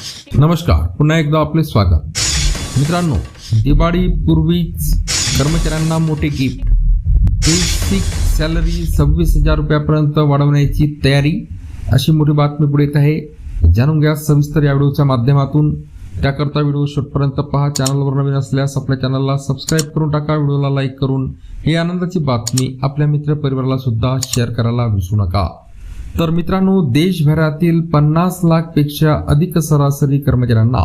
नमस्कार पुन्हा एकदा आपले स्वागत. मित्रांनो दिवाळीपूर्वीच कर्मचाऱ्यांना मोठे गिफ्ट बेसिक सॅलरी सव्वीस हजार रुपयापर्यंत वाढवण्याची तयारी अशी मोठी बातमी पुढे येत आहे. जाणून घ्या सविस्तर या व्हिडिओच्या माध्यमातून. त्याकरता व्हिडिओ शेवटपर्यंत पहा. चॅनलवर नवीन असल्यास आपल्या चॅनलला सबस्क्राईब करून टाका. व्हिडिओला लाईक करून ही आनंदाची बातमी आपल्या मित्र परिवाराला सुद्धा शेअर करायला विसरू नका. तर मित्रांनो देशभरातील पन्नास लाखपेक्षा अधिक सरासरी कर्मचाऱ्यांना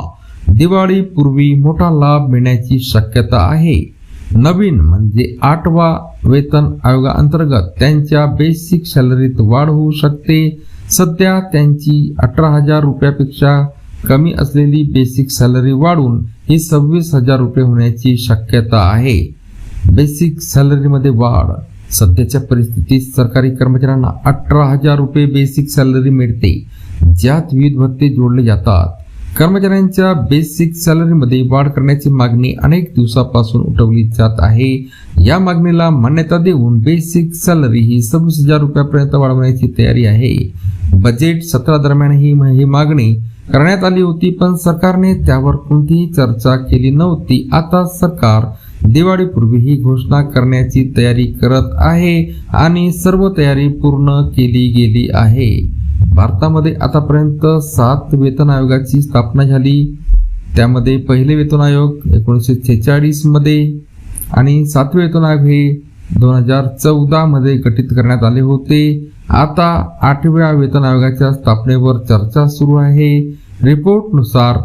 दिवाळीपूर्वी मोठा लाभ मिळण्याची शक्यता आहे. नवीन म्हणजे आठवा वेतन आयोगाअंतर्गत त्यांच्या बेसिक सॅलरीत वाढ होऊ शकते. सध्या त्यांची अठरा हजार रुपयापेक्षा कमी असलेली बेसिक सॅलरी वाढून ही सव्वीस हजार रुपये होण्याची शक्यता आहे. बेसिक सॅलरीमध्ये वाढ सध्याच्या परिस्थितीत सरकारी कर्मचाऱ्यांना अठरा हजार रुपये बेसिक सॅलरी मिळते. ज्यात विविध भत्ते जोडले जातात. कर्मचाऱ्यांच्या बेसिक सॅलरीमध्ये वाढ करण्याची मागणी अनेक दिवसापासून उठवली जात आहे. या मागणीला मान्यता देऊन बेसिक सॅलरी ही सव्वीस हजार रुपयापर्यंत वाढवण्याची तयारी आहे. बजेट सत्रा दरम्यान ही ही मागणी करण्यात आली होती पण सरकारने त्यावर कोणतीही चर्चा केली नव्हती. आता सरकार दिवाळीपूर्वी ही घोषणा करण्याची तयारी करत आहे आणि सर्व तयारी पूर्ण केली गेली आहे. भारतामध्ये आतापर्यंत सात वेतन आयोगाची स्थापना झाली. त्यामध्ये पहिले वेतन आयोग एकोणीसशे छेचाळीसमध्ये आणि सातवे वेतन आयोग हे दोन हजार चौदा मध्ये गठीत करण्यात आले होते. आता आठव्या वेतन आयोगाच्या स्थापनेवर चर्चा सुरू आहे. रिपोर्टनुसार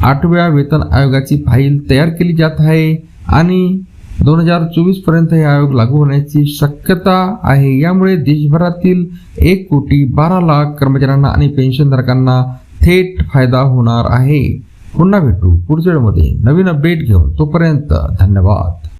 आठव्या वेतन आयोगाची फाईल तयार केली जात आहे. आणि दोन हजार चोवीसपर्यंत हे आयोग लागू होण्याची शक्यता आहे. यामुळे देशभरातील एक कोटी बारा लाख कर्मचाऱ्यांना आणि पेन्शनधारकांना थेट फायदा होणार आहे. पुन्हा भेटू पुढच्या वेळेमध्ये. नवीन अपडेट घेऊन तोपर्यंत धन्यवाद.